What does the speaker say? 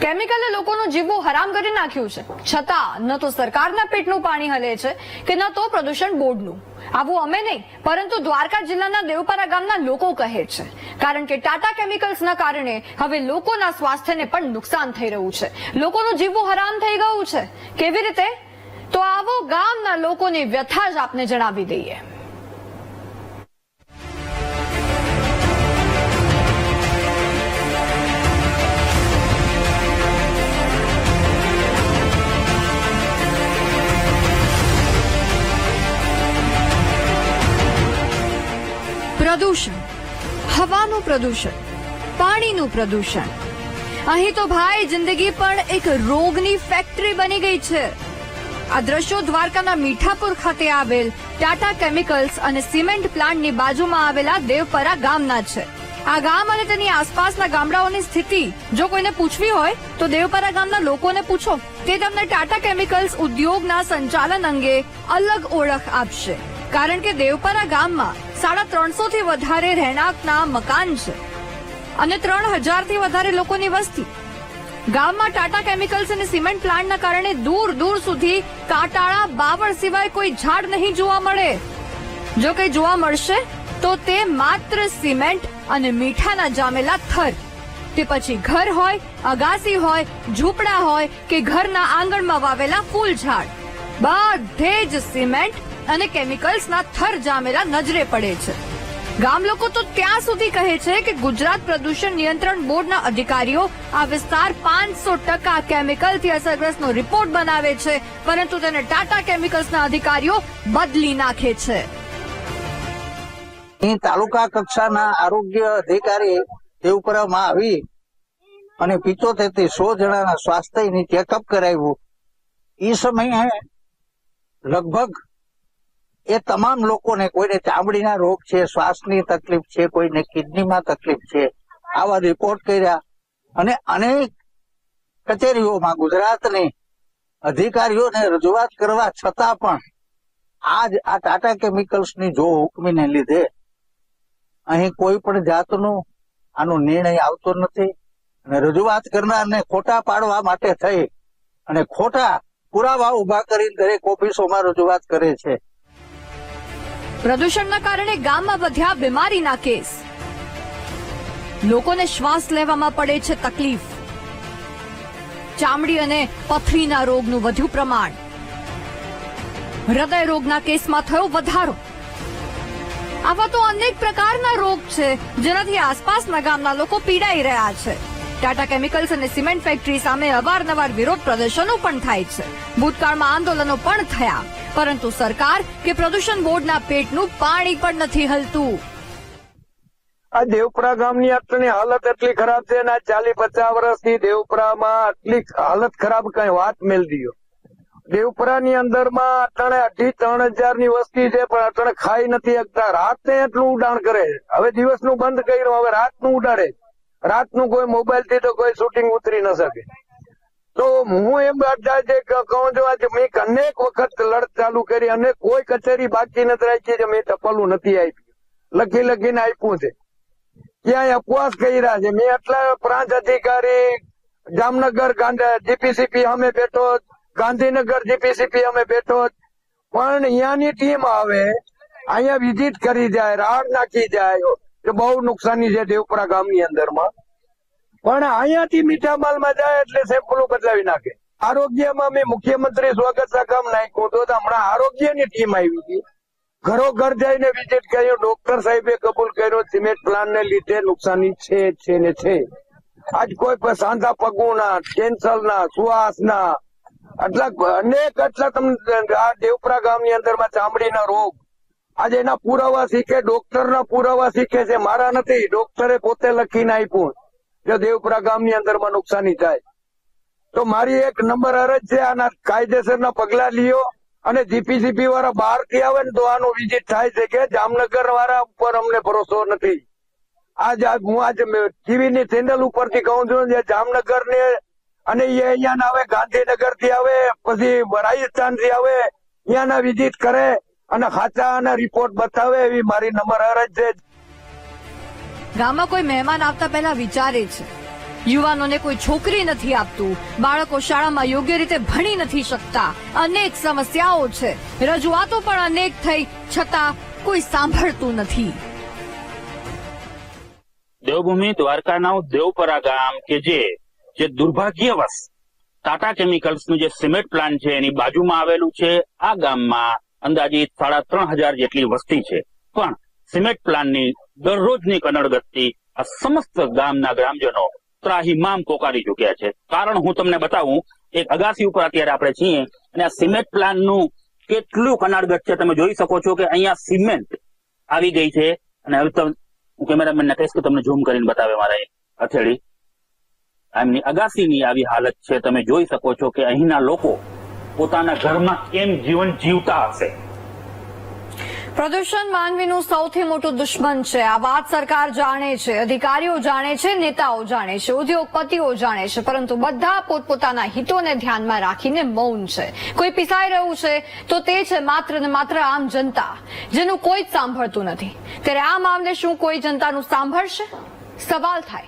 કેમિકલે લોકોનું જીવવું હરામ કરી નાખ્યું છે. છતાં, ન તો સરકારના પેટનું પાણી હલે છે કે ન તો પ્રદૂષણ બોર્ડનું. આવું અમે નહીં, પરંતુ દ્વારકા જિલ્લાના દેવપારા ગામના લોકો કહે છે. કારણ કે ટાટા કેમિકલ્સના કારણે હવે લોકોના સ્વાસ્થ્યને પણ નુકસાન થઈ રહ્યું છે. લોકોનું જીવવું હરામ થઈ ગયું છે. કેવી રીતે? તો આવો ગામના લોકોની વ્યથા જ આપને જણાવી દઈએ. પ્રદૂષણ, હવાનું પ્રદૂષણ, પાણીનું પ્રદૂષણ. અહીં તો ભાઈ જિંદગી પણ એક રોગની ફેક્ટરી બની ગઈ છે. આ દ્રશ્યો દ્વારકાના મીઠાપુર ખાતે આવેલ ટાટા કેમિકલ્સ અને સિમેન્ટ પ્લાન્ટની બાજુમાં આવેલા દેવપરા ગામના છે. આ ગામ અને તેની આસપાસના ગામડાઓની સ્થિતિ, જો કોઈને પૂછવી હોય, તો દેવપરા ગામના લોકોને પૂછો. તે તમને ટાટા કેમિકલ્સ ઉદ્યોગના સંચાલન અંગે અલગ ઓળખ આપશે. કારણ કે દેવપરા ગામમાં સાડા ત્રણસો થી વધારે રહેણાંકના મકાન છે અને ત્રણ હજારથી વધારે લોકોની વસ્તી. ગામમાં ટાટા કેમિકલ્સ અને સિમેન્ટ પ્લાન્ટના કારણે દૂર દૂર સુધી કાટાળા બાવળ સિવાય કોઈ ઝાડ નહીં જોવા મળે. જો કંઈ જોવા મળશે, તો તે માત્ર સિમેન્ટ અને મીઠાના જામેલા થર. તે પછી ઘર હોય, અગાસી હોય, ઝૂંપડા હોય કે ઘરના આંગણમાં વાવેલા ફૂલ ઝાડ બધે જ સિમેન્ટ અને કેમિકલ્સના થર જામેલા નજરે પડે છે. ગામ લોકો તો ત્યાં સુધી કહે છે કે ગુજરાત પ્રદૂષણ નિયંત્રણ બોર્ડના અધિકારીઓ આ વિસ્તાર પાંચસો ટકા કેમિકલથી અસરગ્રસ્તનો રિપોર્ટ બનાવે છે, પરંતુ તેને ટાટા કેમિકલ્સના અધિકારીઓ બદલી નાખે છે. તાલુકા કક્ષાના આરોગ્ય અધિકારી દેવપરામાં આવી અને પિત્તોતેરથી સો જણાના સ્વાસ્થ્યની ચેકઅપ કરાવ્યું. એ સમયે લગભગ એ તમામ લોકોને કોઈને ચામડીના રોગ છે, શ્વાસની તકલીફ છે, કોઈને કિડનીમાં તકલીફ છે, આવા રિપોર્ટ કર્યા. અને અનેક કચેરીઓમાં ગુજરાતની અધિકારીઓને રજૂઆત કરવા છતાં પણ આજ આ ટાટા કેમિકલ્સની જો હુકમીને લીધે અહીં કોઈ પણ જાતનું આનો નિર્ણય આવતો નથી. અને રજૂઆત કરનારને ખોટા પાડવા માટે થઈ અને ખોટા પુરાવા ઊભા કરી દરેક ઓફિસોમાં રજૂઆત કરે છે. પ્રદૂષણના કારણે ગામમાં વધ્યા બીમારીના કેસ. લોકોને શ્વાસ લેવામાં પડે છે તકલીફ. ચામડી અને પથરીના રોગનું વધ્યું પ્રમાણ. હૃદય રોગના કેસમાં થયો વધારો. આવા તો અનેક પ્રકારના રોગ છે, જેનાથી આસપાસના ગામના લોકો પીડાઈ રહ્યા છે. ટાટા કેમિકલ્સ અને સિમેન્ટ ફેક્ટરી સામે અવારનવાર વિરોધ પ્રદર્શનો પણ થાય છે. ભૂતકાળમાં આંદોલનો પણ થયા. પરંતુ સરકાર કે પ્રદૂષણ બોર્ડના પેટનું પાણી પણ નથી હલતું. આ દેવપુરા ગામની આટલી હાલત એટલી ખરાબ છે ને ચાલી પચાસ વર્ષથી દેવપુરામાં આટલી હાલત ખરાબ કઈ વાત દીયો દેવપરાની અંદરમાં અટાણે અઢી ત્રણ હજારની વસ્તી છે, પણ અટાણે ખાઈ નથી શકતા. રાતે એટલું ઉડાણ કરે હવે હવે દિવસનું બંધ કર્યું, હવે રાતનું ઉડાડે રાતનું કોઈ મોબાઈલથી તો કોઈ શૂટિંગ ઉતરી ન શકે. તો હું એમ કહું છું આજે મેં અનેક વખત લડત ચાલુ કરી અને કોઈ કચેરી બાકી નથી રાખી છે મેં ટપલું નથી આપ્યું. લખી લખીને આપ્યું છે. ક્યાંય અપવાસ કર્યા છે. મેં એટલા પ્રાંત અધિકારી, જામનગર જીપીસીપી અમે બેઠો ગાંધીનગર જીપીસીપી અમે બેઠો પણ અહીંયાની ટીમ આવે, અહીંયા વિઝિટ કરી જાય, રાડ નાખી જાય કે બહુ નુકસાની છે દેવપરા ગામની અંદરમાં. પણ અહીંયાથી મીઠા માલમાં જાય એટલે સેમ્પલો બદલાવી નાખે. આરોગ્યમાં મેં મુખ્યમંત્રી સ્વાગત સકામ નાખ્યું તો હમણાં આરોગ્યની ટીમ આવી હતી. ઘરો ઘર જઈને વિઝિટ કર્યો. ડોક્ટર સાહેબે કબૂલ કર્યો સિમેન્ટ પ્લાન્ટ ને લીધે નુકસાની છે છે ને છે. આજ કોઈ પણ સાંધા પગુના કેન્સર ના શ્વાસ ના. આટલા અનેક આટલા તમને આ દેવપરા ગામની અંદરમાં ચામડીના રોગ આજે એના પુરાવા શીખે ડોક્ટર ના પુરાવા શીખે છે. મારા નથી, ડોક્ટરે પોતે લખીને આપ્યું જો દેવપરા ગામની અંદરમાં નુકસાની થાય. તો મારી એક નંબર અરજ છે, આના કાયદેસરના પગલા લ્યો અને જીપીસીપી વાળા બહારથી આવે ને તો આનું વિઝિટ થાય છે કે જામનગર વાળા ઉપર અમને ભરોસો નથી. આજ હું આજ ટીવી ની ચેનલ ઉપરથી કહું છું જે જામનગર ને અને એ અહીંયા આવે ગાંધીનગરથી આવે, પછી રાજસ્થાનથી આવે અહીંયાના વિઝિટ કરે. અને ખાચા અને રિપોર્ટ બતાવે એવી મારી નંબર અરજ છે. ગામમાં કોઈ મહેમાન આવતા પહેલા વિચારે છે. યુવાનોને કોઈ છોકરી નથી આપતું. બાળકો શાળામાં યોગ્ય રીતે ભણી નથી શકતા. અનેક સમસ્યાઓ છે. રજૂઆતો પણ અનેક થઈ છતાં કોઈ સાંભળતું નથી. દેવભૂમિ દ્વારકાના દેવપરા ગામ કે જે જે દુર્ભાગ્યવશ ટાટા કેમિકલ્સનું જે સિમેન્ટ પ્લાન્ટ છે એની બાજુમાં આવેલું છે આ ગામમાં અંદાજિત સાડા ત્રણ હજાર જેટલી વસ્તી છે. પણ સિમેન્ટ પ્લાન્ટની દરરોજની કનડગતથી આ સમસ્ત ગામના ગ્રામજનો ત્રાહીમામ પોકારી ચુક્યા છે. કારણ હું તમને બતાવું, એક અગાસી ઉપર અત્યારે આપણે છીએ અને આ સિમેન્ટ પ્લાન્ટનું કેટલું કનાડગત છે તમે જોઈ શકો છો કે અહીંયા સિમેન્ટ આવી ગઈ છે. અને હવે તમે હું કેમેરામેનને કહીશ કે તમને ઝૂમ કરીને બતાવે મારા હથેળી. એમની અગાસીની આવી હાલત છે. તમે જોઈ શકો છો કે અહીંના લોકો પોતાના ઘરમાં કેમ જીવન જીવતા હશે? પ્રદૂષણ માનવીનું સૌથી મોટું દુશ્મન છે. આ વાત સરકાર જાણે છે, અધિકારીઓ જાણે છે, નેતાઓ જાણે છે, ઉદ્યોગપતિઓ જાણે છે, પરંતુ બધા પોતપોતાના હિતોને ધ્યાનમાં રાખીને મૌન છે. કોઈ પીસાઈ રહ્યું છે તો તે છે માત્ર ને માત્ર આમ જનતા, જેનું કોઈ જ સાંભળતું નથી. ત્યારે આ મામલે શું કોઈ જનતાનું સાંભળશે? સવાલ થાય.